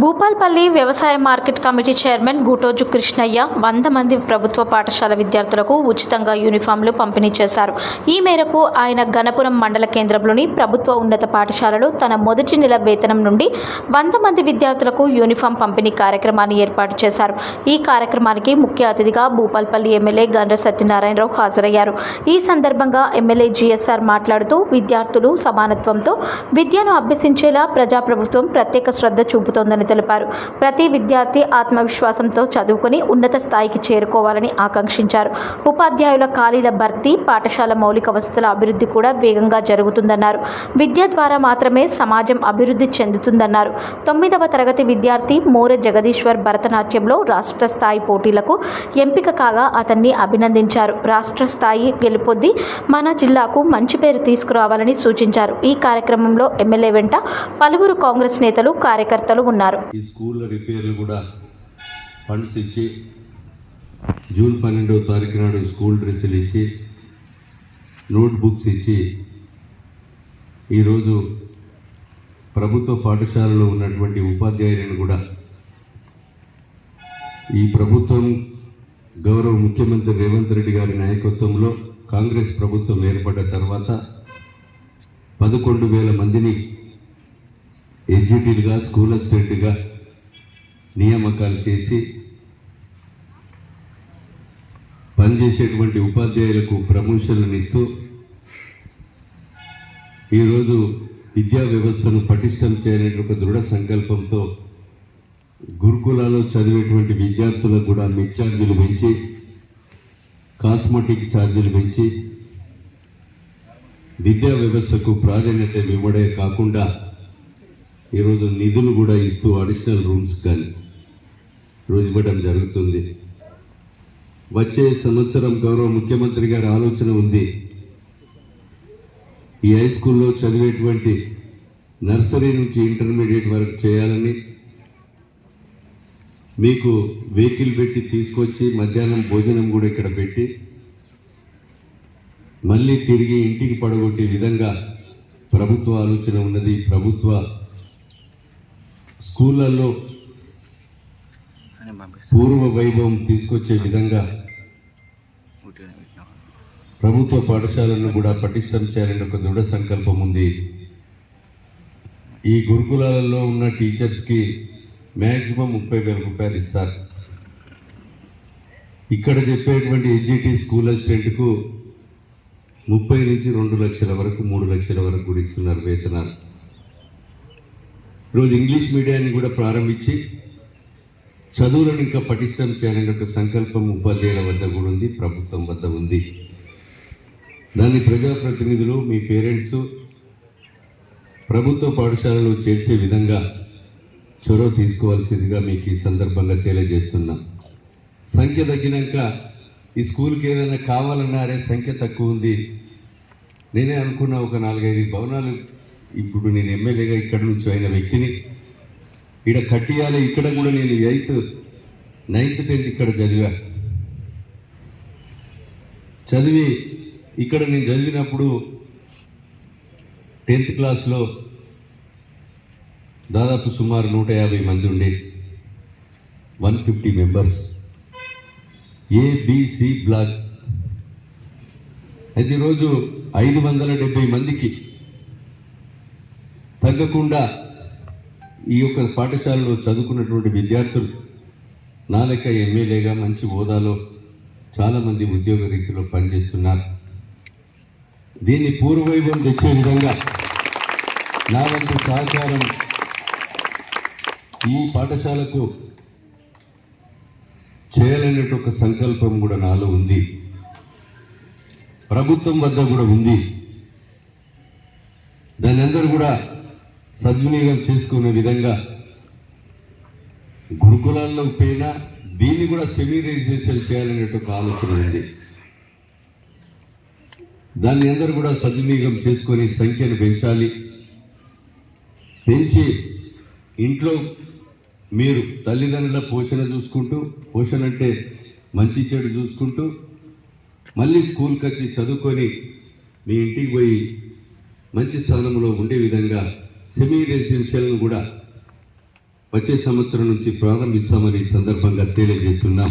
భూపాల్పల్లి వ్యవసాయ market committee chairman Gutoju Krishnaiah వంద మంది ప్రభుత్వ పాఠశాల విద్యార్థులకు ఉచితంగా యూనిఫామ్లు పంపిణీ చేశారు. ఈ మేరకు ఆయన గణపురం మండల కేంద్రంలోని ప్రభుత్వ ఉన్నత పాఠశాలలో తన మొదటి నెల వేతనం నుండి వంద మంది విద్యార్థులకు యూనిఫామ్ పంపిణీ కార్యక్రమాన్ని ఏర్పాటు చేశారు. ఈ కార్యక్రమానికి ముఖ్య అతిథిగా భూపాల్పల్లి ఎమ్మెల్యే గండ్ర సత్యనారాయణరావు హాజరయ్యారు. ఈ సందర్భంగా ఎమ్మెల్యే జిఎస్ఆర్ మాట్లాడుతూ విద్యార్థులు సమానత్వంతో విద్యను అభ్యసించేలా ప్రజాప్రభుత్వం ప్రత్యేక శ్రద్ధ చూపుతోందని తెలిపారు. ప్రతి విద్యార్థి ఆత్మవిశ్వాసంతో చదువుకొని ఉన్నత స్థాయికి చేరుకోవాలని ఆకాంక్షించారు. ఉపాధ్యాయుల ఖాళీల భర్తీ పాఠశాల మౌలిక వసతుల అభివృద్ధి కూడా వేగంగా జరుగుతుందన్నారు. విద్య ద్వారా మాత్రమే సమాజం అభివృద్ధి చెందుతుందన్నారు. తొమ్మిదవ తరగతి విద్యార్థి మోర జగదీశ్వర్ భరతనాట్యంలో రాష్ట్ర స్థాయి పోటీలకు ఎంపిక కాగా అతన్ని అభినందించారు. రాష్ట్ర స్థాయి గెలుపొద్ది మన జిల్లాకు మంచి పేరు తీసుకురావాలని సూచించారు. ఈ కార్యక్రమంలో ఎమ్మెల్యే వెంట పలువురు కాంగ్రెస్ నేతలు కార్యకర్తలు ఉన్నారు. ఈ స్కూల్ రిపేర్లు కూడా ఫండ్స్ ఇచ్చి జూన్ పన్నెండవ తారీఖు నాడు స్కూల్ డ్రెస్సులు ఇచ్చి నోట్ బుక్స్ ఇచ్చి ఈరోజు ప్రభుత్వ పాఠశాలలో ఉన్నటువంటి ఉపాధ్యాయులను కూడా ఈ ప్రభుత్వం గౌరవ ముఖ్యమంత్రి రేవంత్ రెడ్డి గారి నాయకత్వంలో కాంగ్రెస్ ప్రభుత్వం ఏర్పడ్డ తర్వాత పదకొండు వేల మందిని ఎగ్జిక్యూటివ్గా స్కూల్ అసిస్టెంట్గా నియామకాలు చేసి పనిచేసేటువంటి ఉపాధ్యాయులకు ప్రమోషన్లను ఇస్తూ ఈరోజు విద్యా వ్యవస్థను పటిష్టం చేయనే ఒక దృఢ సంకల్పంతో గురుకులాల్లో చదివేటువంటి విద్యార్థులకు కూడా మిడ్ ఛార్జీలు పెంచి కాస్మెటిక్ ఛార్జీలు పెంచి విద్యా వ్యవస్థకు ప్రాధాన్యత ఇవ్వడే కాకుండా ఈరోజు నిధులు కూడా ఇస్తూ అడిషనల్ రూమ్స్ కానీ రోజు ఇవ్వడం జరుగుతుంది. వచ్చే సంవత్సరం గౌరవ ముఖ్యమంత్రి గారి ఆలోచన ఉంది. ఈ హై స్కూల్లో చదివేటువంటి నర్సరీ నుంచి ఇంటర్మీడియట్ వరకు చేయాలని మీకు వెహికల్ పెట్టి తీసుకొచ్చి మధ్యాహ్నం భోజనం కూడా ఇక్కడ పెట్టి మళ్ళీ తిరిగి ఇంటికి పడగొట్టే విధంగా ప్రభుత్వ ఆలోచన ఉన్నది. ప్రభుత్వ స్కూళ్ళల్లో పూర్వ వైభవం తీసుకొచ్చే విధంగా ప్రభుత్వ పాఠశాలను కూడా పటిష్టం చేయాలని ఒక దృఢ సంకల్పం ఉంది. ఈ గురుకులాలలో ఉన్న టీచర్స్కి మ్యాక్సిమం ముప్పై వేల రూపాయలు ఇస్తారు. ఇక్కడ చెప్పేటువంటి ఎడ్జిటి స్కూల్ అసిస్టెంట్కు ముప్పై నుంచి రెండు లక్షల వరకు మూడు లక్షల వరకు కూడా ఇస్తున్నారు వేతనాలు. ఈరోజు ఇంగ్లీష్ మీడియాన్ని కూడా ప్రారంభించి చదువులను ఇంకా పటిష్టం చేయాలనే ఒక సంకల్పం ఉపాధ్యాయుల వద్ద కూడా ఉంది ప్రభుత్వం వద్ద ఉంది. దాన్ని ప్రజాప్రతినిధులు మీ పేరెంట్స్ ప్రభుత్వ పాఠశాలలో చేర్చే విధంగా చొరవ తీసుకోవాల్సిందిగా మీకు ఈ సందర్భంగా తెలియజేస్తున్నాం. సంఖ్య తగ్గినాక ఈ స్కూల్కి ఏదైనా కావాలన్నారే సంఖ్య తక్కువ ఉంది. నేనే అనుకున్న ఒక నాలుగైదు భవనాలు ఇప్పుడు నేను ఎమ్మెల్యేగా ఇక్కడ నుంచి అయిన వ్యక్తిని ఇక్కడ కట్టియాలి ఇక్కడ కూడా నేను ఎయిత్ నైన్త్ టెన్త్ ఇక్కడ చదివా. చదివి ఇక్కడ నేను చదివినప్పుడు టెన్త్ క్లాస్లో దాదాపు సుమారు నూట యాభై మంది ఉండే. One fifty members. ABC block. అయితే ఈరోజు ఐదు వందల డెబ్బై మందికి తగ్గకుండా ఈ యొక్క పాఠశాలలో చదువుకున్నటువంటి విద్యార్థులు నా లెక్క ఎమ్మెల్యేగా మంచి హోదాలో చాలామంది ఉద్యోగ రీతిలో పనిచేస్తున్నారు. దీన్ని పూర్వవైభవం తెచ్చే విధంగా నా వంతు సహకారం ఈ పాఠశాలకు చేయాలనే ఒక సంకల్పం కూడా నాలో ఉంది. ప్రభుత్వం వద్ద కూడా ఉంది. దాని అందరూ కూడా సద్వినియోగం చేసుకునే విధంగా గురుకులాల్లో పైన దీన్ని కూడా సెమీ రెసిడెన్షియల్ చేయాలనేటువంటి ఒక ఆలోచన ఉంది. దాన్ని అందరూ కూడా సద్వినియోగం చేసుకొని సంఖ్యను పెంచాలి. పెంచి ఇంట్లో మీరు తల్లిదండ్రుల పోషణ చూసుకుంటూ పోషణ అంటే మంచి చెడు చూసుకుంటూ మళ్ళీ స్కూల్కి వచ్చి చదువుకొని మీ ఇంటికి పోయి మంచి స్థానంలో ఉండే విధంగా సెమీ రెసిడెన్షియల్ను కూడా వచ్చే సంవత్సరం నుంచి ప్రారంభిస్తామని ఈ సందర్భంగా తెలియజేస్తున్నాం.